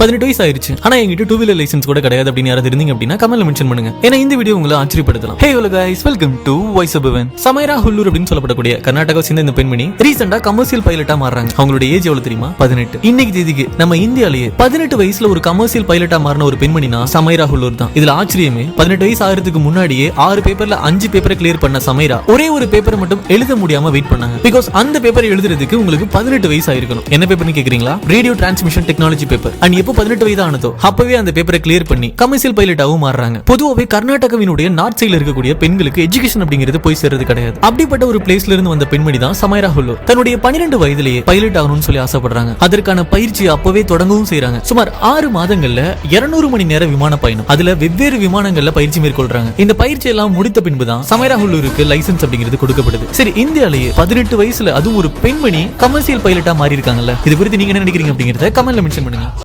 பதினெட்டு வயசு ஆயிருச்சு ஆனா எங்கிட்ட டூ வீலர் லைசன்ஸ் கூட கிடையாது அப்படின்னு யாராவது இருந்தீங்க அப்படின்னா கமெண்ட்ல மென்ஷன் பண்ணுங்க. ஏன்னா இந்த வீடியோ உங்களை ஆச்சரியப்படுத்தலாம். Hey hello guys welcome to voice அபவன் Samaira Hullur அப்படின்னு சொல்லப்படக்கூடிய கர்நாடகா சேர்ந்த இந்த பெண்மணி ரீசெண்டா கமர்ஷியல் பைலட்டா மாறுறாங்க. அவங்களோட ஏஜ் எவ்வளவு தெரியுமா? பதினெட்டு. இன்னைக்கு தேதிக்கு நம்ம இந்தியாலேயே பதினெட்டு வயசுல ஒரு கமர்ஷியல் பைலட்டா மாறின ஒரு பெண்மணினா சமைரா ஹுல்லூர் தான். இதுல ஆச்சரியமே பதினெட்டு வயசு ஆகிறதுக்கு முன்னாடியே ஆறு பேப்பர்ல அஞ்சு பேப்பரை கிளியர் பண்ண சமைரா ஒரே ஒரு பேப்பரை மட்டும் எழுத முடியாம வெயிட் பண்ணாங்க. பிகாஸ் அந்த பேப்பரை எழுதுறதுக்கு உங்களுக்கு பதினெட்டு வயசு ஆயிருக்கணும். என்ன பேப்பர்னு கேக்குறீங்களா? Radio transmission technology paper and எப்போ பதினெட்டு வயது ஆனதோ அப்பவே அந்த பேப்பரை கிளியர் பண்ணி கமர்ஷியல் பைலட்டாவும் மாறுறாங்க. பொதுவாகவே கர்நாடகாவினுடைய நார்த் சைடுல இருக்கக்கூடிய பெண்களுக்கு எஜுகேஷன் அப்படிங்கிறது போய் சேர்றது கிடையாது. அப்படிப்பட்ட ஒரு பிளேஸ்ல இருந்து வந்த பெண்மணி தான் சமைரா ஹுல்லோ. தன்னுடைய பன்னிரெண்டு வயதிலேயே பைலட் ஆகணும்னு சொல்லி ஆசைப்படுறாங்க. அதற்கான பயிற்சி அப்பவே தொடங்கவும் செய்யறாங்க சுமார் ஆறு மாதங்கள்ல 200 மணி நேர விமான பயணம். அதுல வெவ்வேறு விமானங்கள்ல பயிற்சி மேற்கொள்றாங்க. இந்த பயிற்சி எல்லாம் முடித்த பின்பு தான் சமைரா ஹுல்லூருக்கு லைசன்ஸ் அப்படிங்கிறது கொடுக்கப்படுது. சரி இந்தியாலேயே பதினெட்டு வயசுல அதுவும் ஒரு பெண்மணி கமர்ஷியல் பைலட்டா மாறி இருக்காங்கல்ல இது குறித்து நீங்க என்ன நினைக்கிறீங்க அப்படிங்கறத கமெண்ட்ல மென்ஷன் பண்ணுங்க.